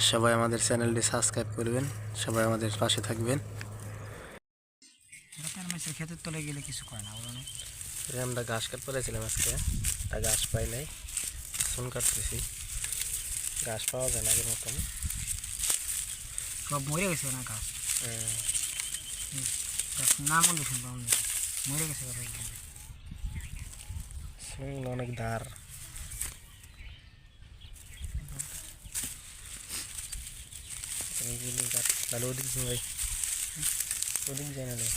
সবাই আমাদের চ্যানেলটি সাবস্ক্রাইব করবেন সবাই আমাদের পাশে থাকবেন। ক্ষেতের তলে গেলে কিছু করে না বলো আমরা ঘাস কাট পড়েছিলাম আজকে তা ঘাস পাই নাই চুন কাটতেছি। ঘাস পাওয়া যায় না আগের মতন। সব মরে গেছে না গাছ উম, গাছ নাম শুনব মরে গেছে অনেক ধার। এইগুলো কাট তাহলে ওদিক ভাই ওদিক নাহলে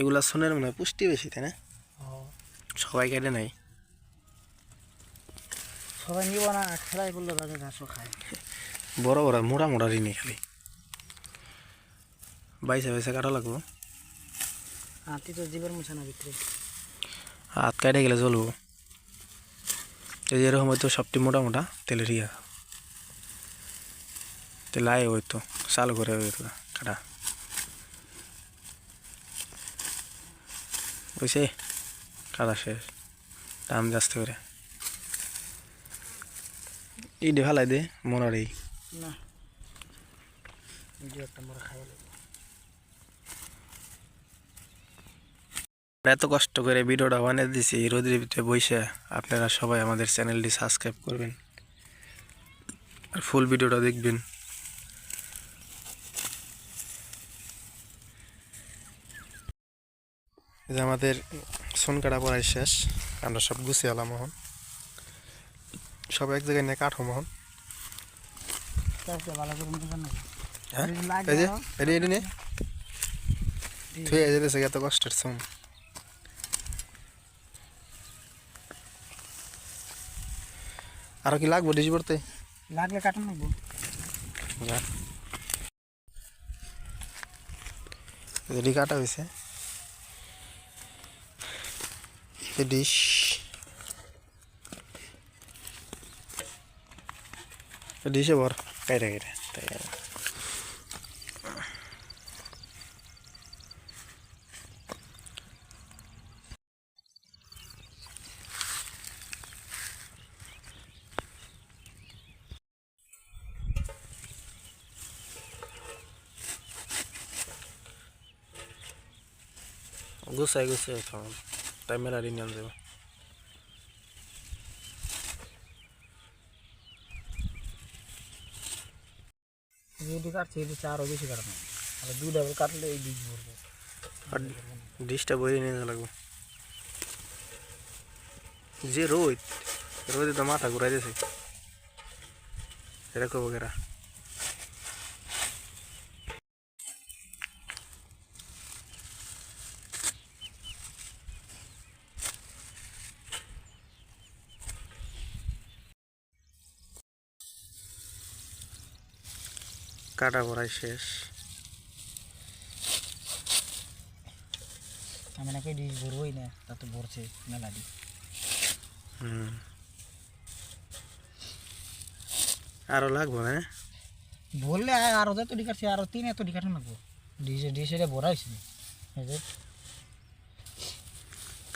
এগুলা সোনের মনে হয় পুষ্টি বেশি তাই না? সবাই কেটে নাই সবাই নিব না খেলাই করলে বাজে ঘাসও খায়। বড় বড় মোটা মোটা ঋণী খালি। বাইসে বাইসে কাটা লাগবো। হাতি তো জীবের মুছে না ভিতরে। হাত কাটে গেলে চলবো। এই এরকম হয়তো সবটি মোটা মোটা তেলে রিয়া তেলে আয় হয়তো চালু করে কাটা। বুঝছে? কাটা শেষ। দাম যাস্তে করে। ইডে ফেলাই দে মনার এই না একটা মোড়া খাই এত কষ্ট করে ভিডিওটা বানিয়ে দিছি, রোদের ভিতরে বসে আপনারা সবাই আমাদের চ্যানেলটি সাবস্ক্রাইব করবেন আর ফুল ভিডিওটা দেখবেন। যে আমাদের সোন কাটা পড়াই শেষ, আমরা সব গুছিয়ে আলাম এখন। সব এক জায়গায় নিয়ে কাঠো মোহন হ্যাঁ? এত কষ্টের সোন। আরও কি লাগবো ডিজি পড়তে লাগলে কাটন নেব যা রেডি কাটা হয়েছে ডিশ ডিশে ভর কেটে কেটে তাই আর। গুছাই গুছাই খাওয়ান টাইমের আর নিয়ে যাবে যদি কাটছে এটি আরও বেশি কাটবে আর দুই ডাবল কাটলে এই বীজ ভরবে আর ডিশটা বইয়ে নিয়ে যাওয়া লাগবে যে রোদ রোদে তো মাথা ঘুরাই দিয়েছে এরকম বগেরা কাটা পড়াই শেষ। আমি নাকি বীজ ভরবই না তা তো ভরছে মেলা দি। হুম। আরও লাগবো হ্যাঁ? বললে আরও যত কাটছে আরও তিন এত কাটে নেব ডিসে ডিসে এটা ভরা হয়েছে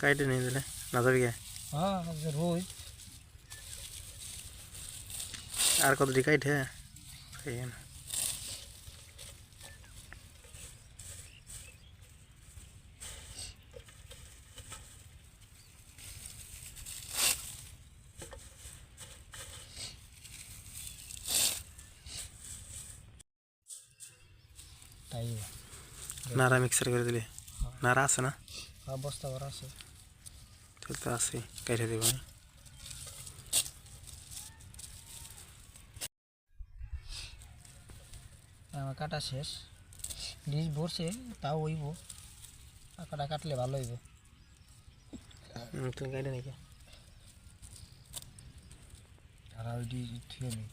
কাইটে নিয়ে দিলে না যাবি কে হ্যাঁ রোজ। আর কত দি কাইটে খাইয়ে না তাই নাড়া মিক্সার করে দিলে নাড়া আছে না বস্তা ভরা আছে ঠিক তো আছে কেটে দেবো আমি। আমার কাটা শেষ ডিস ভরছে তাও হইব কাটা কাটলে ভালো হইব তুমি কেটে নাকি আর ওই ডিস থুয়ে নেই